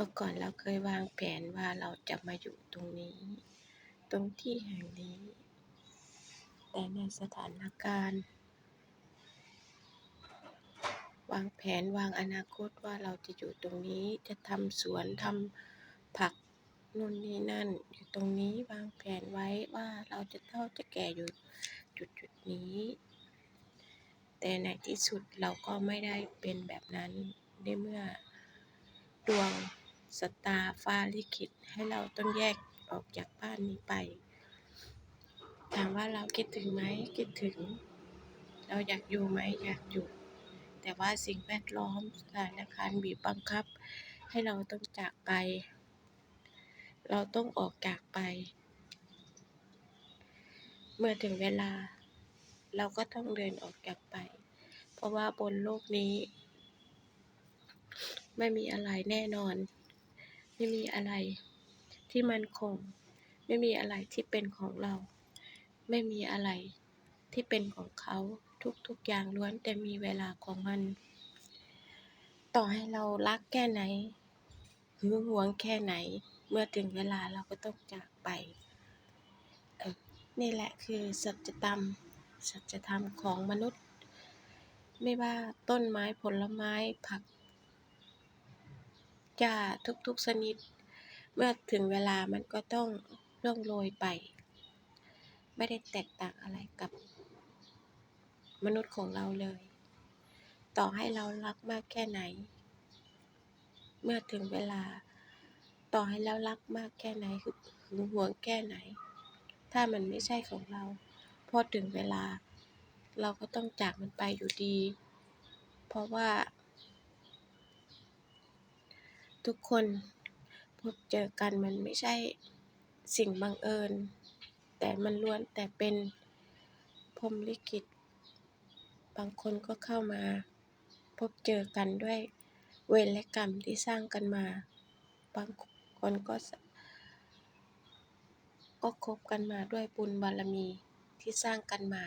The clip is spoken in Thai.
มื่อก่อนเราเคยวางแผนว่าเราจะมาอยู่ตรงนี้ ตรงที่แห่งนี้ แต่ในสถานการณ์ วางแผนวางอนาคตว่าเราจะอยู่ตรงนี้จะทำสวนทำผักนู่นนี่นั่น อยู่ตรงนี้วางแผนไว้ว่าเราจะเท่าจะแก่อยู่จุดจุดนี้ แต่ในที่สุดเราก็ไม่ได้เป็นแบบนั้นในเมื่อดวง สตาร์ฟ้าลิขิตให้เราต้องแยกออกจากบ้านนี้ไป ถามว่าเราคิดถึงไหมคิดถึง เราอยากอยู่ไหมอยากอยู่ แต่ว่าสิ่งแวดล้อมสถานการณ์บีบบังคับ ให้เราต้องจากไป เราต้องออกจากไป เมื่อถึงเวลา เราก็ต้องเดินออกจากไป เพราะว่าบนโลกนี้ ไม่มีอะไรแน่นอน ไม่มีอะไรที่มันคง ไม่มีอะไรที่เป็นของเรา ไม่มีอะไรที่เป็นของเขาทุกๆอย่างล้วนแต่มีเวลาของมัน ต่อให้เรารักแค่ไหนหึงหวงแค่ไหน เมื่อถึงเวลาเราก็ต้องจากไปนี่แหละคือสัจธรรมสัจธรรมของมนุษย์ ไม่ว่าต้นไม้ผลไม้ผัก หญ้าทุกๆชนิด เมื่อถึงเวลามันก็ต้องร่วงโรยไป ไม่ได้แตกต่างอะไรกับมนุษย์ของเราเลย ต่อให้เรารักมากแค่ไหน เมื่อถึงเวลา ต่อให้เรารักมากแค่ไหนหึหึงหวงแค่ไหน ถ้ามันไม่ใช่ของเรา พอถึงเวลา เราก็ต้องจากมันไปอยู่ดี เพราะว่า ทุกคนพบเจอกันมันไม่ใช่สิ่งบังเอิญ แต่มันล้วนแต่เป็นพรหมลิขิต บางคนก็เข้ามา พบเจอกันด้วยเวรและกรรมที่สร้างกันมา บางคนก็ ก็คบกันมาด้วยบุญบารมีที่สร้างกันมา